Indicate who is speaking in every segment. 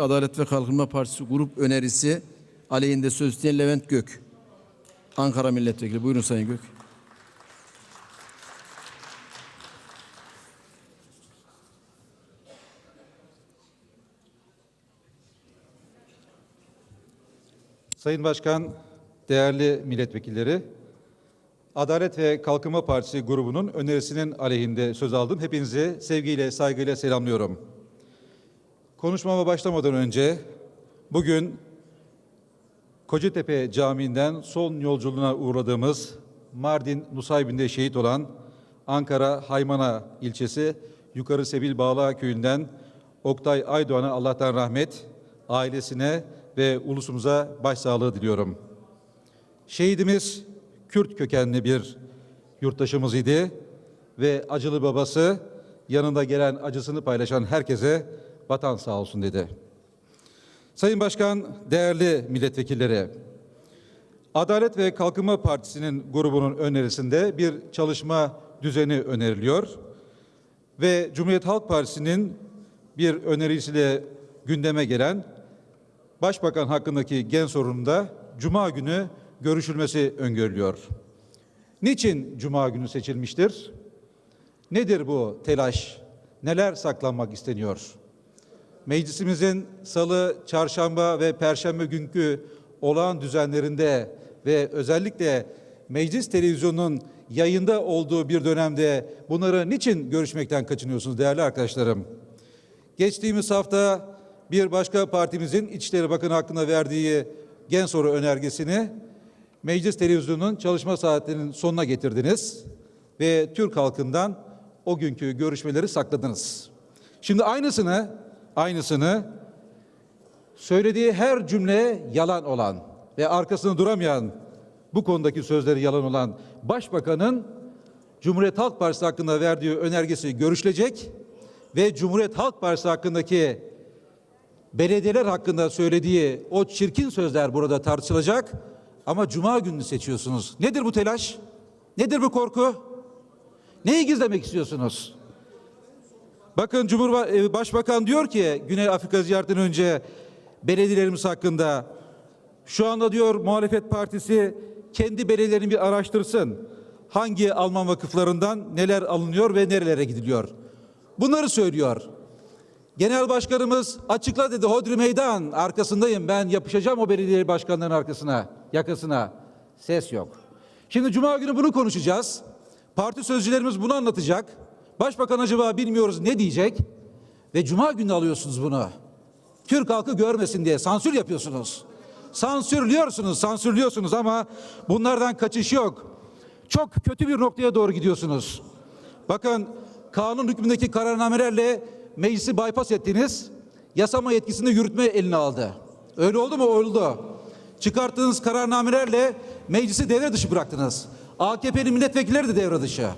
Speaker 1: Adalet ve Kalkınma Partisi grup önerisi aleyhinde söz isteyen Levent Gök. Ankara Milletvekili. Buyurun Sayın Gök.
Speaker 2: Sayın Başkan, değerli milletvekilleri, Adalet ve Kalkınma Partisi grubunun önerisinin aleyhinde söz aldım. Hepinizi sevgiyle, saygıyla selamlıyorum. Konuşmama başlamadan önce bugün Kocatepe Camii'nden son yolculuğuna uğradığımız Mardin Nusaybin'de şehit olan Ankara Haymana ilçesi Yukarı Sebil Bağla köyünden Oktay Aydoğan'a Allah'tan rahmet, ailesine ve ulusumuza başsağlığı diliyorum. Şehidimiz Kürt kökenli bir yurttaşımız idi ve acılı babası yanında gelen acısını paylaşan herkese vatan sağ olsun dedi. Sayın Başkan, değerli milletvekilleri, Adalet ve Kalkınma Partisi'nin grubunun önerisinde bir çalışma düzeni öneriliyor ve Cumhuriyet Halk Partisi'nin bir önerisiyle gündeme gelen Başbakan hakkındaki gen sorununda Cuma günü görüşülmesi öngörülüyor. Niçin Cuma günü seçilmiştir? Nedir bu telaş? Neler saklanmak isteniyor? Meclisimizin salı, çarşamba ve perşembe günkü olağan düzenlerinde ve özellikle meclis televizyonunun yayında olduğu bir dönemde bunları niçin görüşmekten kaçınıyorsunuz değerli arkadaşlarım? Geçtiğimiz hafta bir başka partimizin İçişleri Bakanı hakkında verdiği gen soru önergesini meclis televizyonunun çalışma saatlerinin sonuna getirdiniz ve Türk halkından o günkü görüşmeleri sakladınız. Şimdi aynısını aynısını söylediği her cümle yalan olan ve arkasında duramayan bu konudaki sözleri yalan olan Başbakanın Cumhuriyet Halk Partisi hakkında verdiği önergesi görüşülecek ve Cumhuriyet Halk Partisi hakkındaki belediyeler hakkında söylediği o çirkin sözler burada tartışılacak ama cuma gününü seçiyorsunuz. Nedir bu telaş? Nedir bu korku? Neyi gizlemek istiyorsunuz? Bakın Cumhurbaşkanı diyor ki Güney Afrika ziyaretinden önce belediyelerimiz hakkında şu anda diyor muhalefet partisi kendi belediyelerini bir araştırsın. Hangi Alman vakıflarından neler alınıyor ve nerelere gidiliyor? Bunları söylüyor. Genel başkanımız açıkla dedi Hodri meydan arkasındayım ben yapışacağım o belediye başkanlarının arkasına yakasına ses yok. Şimdi cuma günü bunu konuşacağız. Parti sözcülerimiz bunu anlatacak. Başbakan acaba bilmiyoruz ne diyecek? Ve cuma günü alıyorsunuz bunu. Türk halkı görmesin diye sansür yapıyorsunuz. Sansürlüyorsunuz, sansürlüyorsunuz ama bunlardan kaçış yok. Çok kötü bir noktaya doğru gidiyorsunuz. Bakın kanun hükmündeki kararnamelerle meclisi bypass ettiniz. Yasama yetkisini yürütme eline aldı. Öyle oldu mu? Oldu. Çıkarttığınız kararnamelerle meclisi devre dışı bıraktınız. AKP'li milletvekilleri de devre dışı.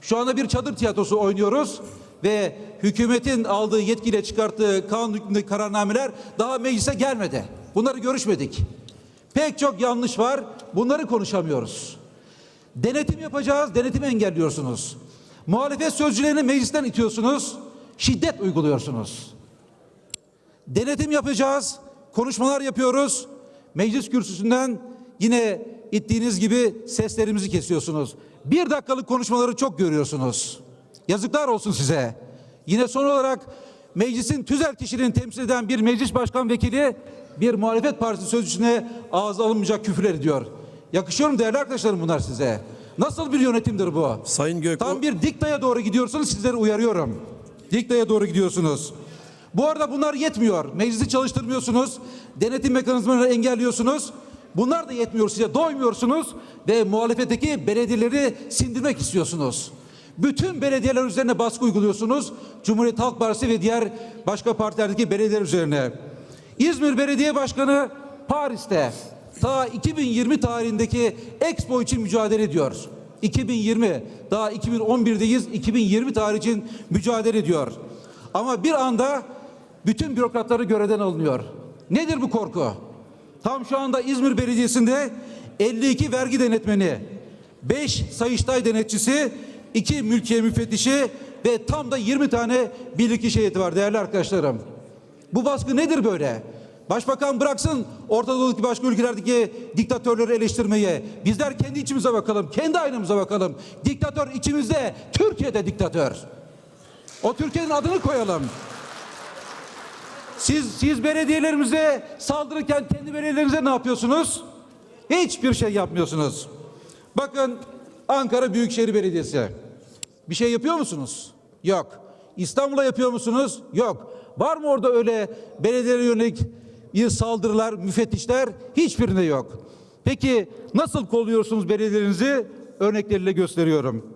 Speaker 2: Şu anda bir çadır tiyatrosu oynuyoruz ve hükümetin aldığı yetkiyle çıkarttığı kanun hükmündeki kararnameler daha meclise gelmedi. Bunları görüşmedik. Pek çok yanlış var. Bunları konuşamıyoruz. Denetim yapacağız, denetimi engelliyorsunuz. Muhalefet sözcülerini meclisten itiyorsunuz, şiddet uyguluyorsunuz. Denetim yapacağız, konuşmalar yapıyoruz. Meclis kürsüsünden yine ittiğiniz gibi seslerimizi kesiyorsunuz. Bir dakikalık konuşmaları çok görüyorsunuz. Yazıklar olsun size. Yine son olarak meclisin tüzel kişiliğini temsil eden bir meclis başkan vekili bir muhalefet partisi sözcüsüne ağza alınmayacak küfürler ediyor. Yakışıyor mu değerli arkadaşlarım bunlar size? Nasıl bir yönetimdir bu?
Speaker 1: Sayın Gök
Speaker 2: Tam bir diktaya doğru gidiyorsunuz sizleri uyarıyorum. Diktaya doğru gidiyorsunuz. Bu arada bunlar yetmiyor. Meclisi çalıştırmıyorsunuz. Denetim mekanizmalarını engelliyorsunuz. Bunlar da yetmiyor size. Doymuyorsunuz ve muhalefetteki belediyeleri sindirmek istiyorsunuz. Bütün belediyeler üzerine baskı uyguluyorsunuz. Cumhuriyet Halk Partisi ve diğer başka partilerdeki belediyeler üzerine. İzmir Belediye Başkanı Paris'te ta 2020 tarihindeki Expo için mücadele ediyor. 2020 daha 2011'deyiz 2020 tarih için mücadele ediyor. Ama bir anda bütün bürokratları görevden alınıyor. Nedir bu korku? Tam şu anda İzmir Belediyesi'nde 52 vergi denetmeni, 5 Sayıştay denetçisi, 2 mülkiye müfettişi ve tam da 20 tane bilirkişi heyeti var değerli arkadaşlarım. Bu baskı nedir böyle? Başbakan bıraksın Orta Doğu'daki başka ülkelerdeki diktatörleri eleştirmeye. Bizler kendi içimize bakalım, kendi aynamıza bakalım. Diktatör içimizde, Türkiye'de diktatör. O Türkiye'nin adını koyalım. Siz siz belediyelerimize saldırırken kendi belediyelerinize ne yapıyorsunuz? Hiçbir şey yapmıyorsunuz. Bakın Ankara Büyükşehir Belediyesi. Bir şey yapıyor musunuz? Yok. İstanbul'a yapıyor musunuz? Yok. Var mı orada öyle belediyelere yönelik bir saldırılar, müfettişler? Hiçbirinde yok. Peki nasıl kolluyorsunuz belediyelerinizi? Örnekleriyle gösteriyorum.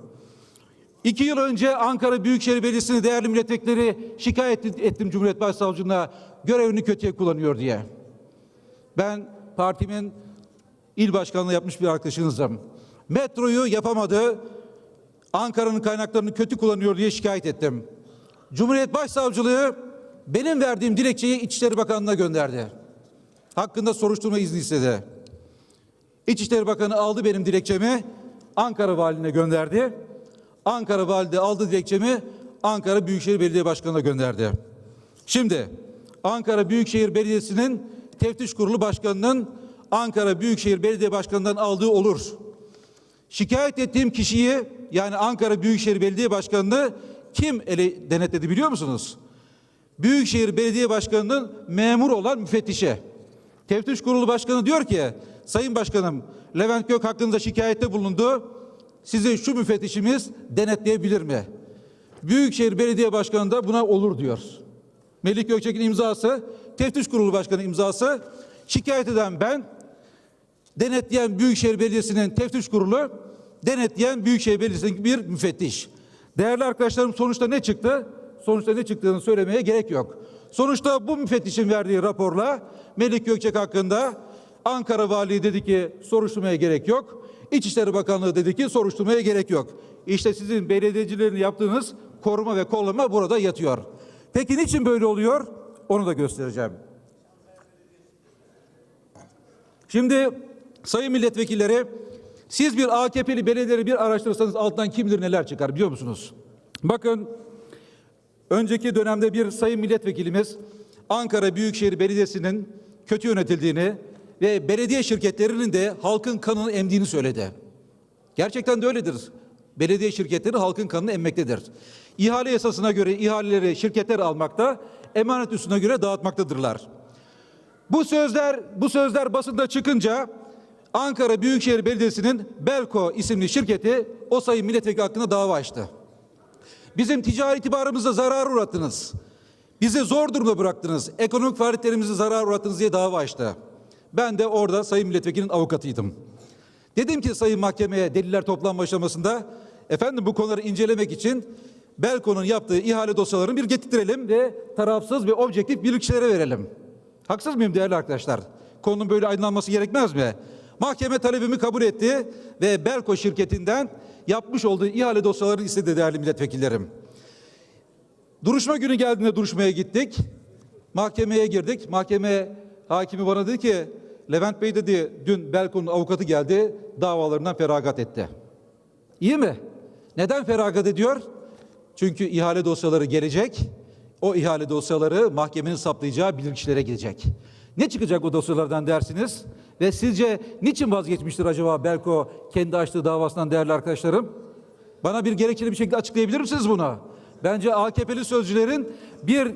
Speaker 2: İki yıl önce Ankara Büyükşehir Belediyesi'ni değerli milletvekilleri şikayet ettim Cumhuriyet Başsavcılığına görevini kötüye kullanıyor diye. Ben partimin il başkanlığı yapmış bir arkadaşınızım. Metroyu yapamadı, Ankara'nın kaynaklarını kötü kullanıyor diye şikayet ettim. Cumhuriyet Başsavcılığı benim verdiğim dilekçeyi İçişleri Bakanlığı'na gönderdi. Hakkında soruşturma izni istedi. İçişleri Bakanı aldı benim dilekçemi, Ankara Valiliğine gönderdi. Ankara Valide aldı dilekçemi, Ankara Büyükşehir Belediye Başkanı'na gönderdi. Şimdi Ankara Büyükşehir Belediyesi'nin teftiş kurulu başkanının Ankara Büyükşehir Belediye Başkanı'ndan aldığı olur. Şikayet ettiğim kişiyi yani Ankara Büyükşehir Belediye Başkanı'nı kim ele denetledi biliyor musunuz? Büyükşehir Belediye Başkanı'nın memur olan müfettişe. Teftiş Kurulu Başkanı diyor ki, Sayın Başkanım Levent Gök hakkında şikayette bulundu. Sizi şu müfettişimiz denetleyebilir mi? Büyükşehir Belediye Başkanı da buna olur diyor. Melik Gökçek'in imzası, Teftiş Kurulu Başkanı imzası, şikayet eden ben, denetleyen Büyükşehir Belediyesi'nin teftiş kurulu, denetleyen Büyükşehir Belediyesi'nin bir müfettiş. Değerli arkadaşlarım sonuçta ne çıktı? Sonuçta ne çıktığını söylemeye gerek yok. Sonuçta bu müfettişin verdiği raporla Melik Gökçek hakkında Ankara Valiliği dedi ki soruşturmaya gerek yok. İçişleri Bakanlığı dedi ki soruşturmaya gerek yok. İşte sizin belediyecilerin yaptığınız koruma ve kollama burada yatıyor. Peki niçin böyle oluyor? Onu da göstereceğim. Şimdi sayın milletvekilleri siz bir AKP'li belediyeleri bir araştırırsanız alttan kim bilir neler çıkar biliyor musunuz? Bakın önceki dönemde bir sayın milletvekilimiz Ankara Büyükşehir Belediyesi'nin kötü yönetildiğini ve belediye şirketlerinin de halkın kanını emdiğini söyledi. Gerçekten de öyledir. Belediye şirketleri halkın kanını emmektedir. İhale yasasına göre ihaleleri şirketler almakta, emanet üstüne göre dağıtmaktadırlar. Bu sözler bu sözler basında çıkınca Ankara Büyükşehir Belediyesi'nin Belko isimli şirketi o sayın milletvekili hakkında dava açtı. Bizim ticari itibarımıza zarar uğrattınız. Bizi zor durumda bıraktınız. Ekonomik faaliyetlerimizi zarar uğrattınız diye dava açtı. Ben de orada sayın milletvekilinin avukatıydım. Dedim ki sayın mahkemeye deliller toplanma aşamasında efendim bu konuları incelemek için Belko'nun yaptığı ihale dosyalarını bir getirtirelim ve tarafsız ve objektif bilirkişilere verelim. Haksız mıyım değerli arkadaşlar? Konunun böyle aydınlanması gerekmez mi? Mahkeme talebimi kabul etti ve Belko şirketinden yapmış olduğu ihale dosyalarını istedi değerli milletvekillerim. Duruşma günü geldiğinde duruşmaya gittik. Mahkemeye girdik. Mahkeme hakimi bana dedi ki Levent Bey dedi dün Belko'nun avukatı geldi davalarından feragat etti. İyi mi? Neden feragat ediyor? Çünkü ihale dosyaları gelecek. O ihale dosyaları mahkemenin saplayacağı bilirkişilere gidecek. Ne çıkacak o dosyalardan dersiniz? Ve sizce niçin vazgeçmiştir acaba Belko kendi açtığı davasından değerli arkadaşlarım? Bana bir gerekçeli bir şekilde açıklayabilir misiniz bunu? Bence AKP'li sözcülerin bir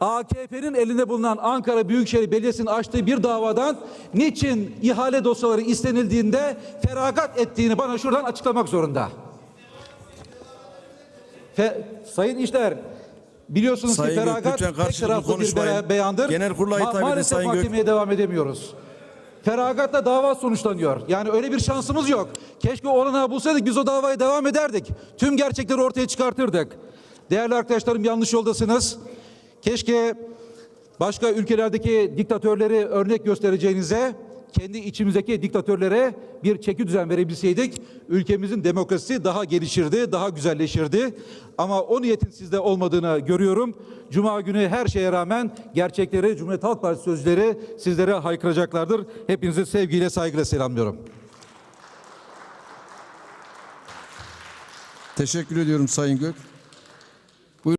Speaker 2: AKP'nin elinde bulunan Ankara Büyükşehir Belediyesi'nin açtığı bir davadan niçin ihale dosyaları istenildiğinde feragat ettiğini bana şuradan açıklamak zorunda. Fe, Sayın İşler biliyorsunuz
Speaker 1: Sayın
Speaker 2: ki feragat tek taraflı bir beyandır.
Speaker 1: Genel kurula edin
Speaker 2: Maalesef
Speaker 1: Sayın Gök.
Speaker 2: mahkemeye devam edemiyoruz. Feragatla dava sonuçlanıyor. Yani öyle bir şansımız yok. Keşke olanağı bulsaydık biz o davaya devam ederdik. Tüm gerçekleri ortaya çıkartırdık. Değerli arkadaşlarım yanlış yoldasınız. Keşke başka ülkelerdeki diktatörleri örnek göstereceğinize kendi içimizdeki diktatörlere bir çeki düzen verebilseydik ülkemizin demokrasisi daha gelişirdi, daha güzelleşirdi. Ama o niyetin sizde olmadığını görüyorum. Cuma günü her şeye rağmen gerçekleri Cumhuriyet Halk Partisi sözleri sizlere haykıracaklardır. Hepinizi sevgiyle, saygıyla selamlıyorum.
Speaker 1: Teşekkür ediyorum Sayın Gök.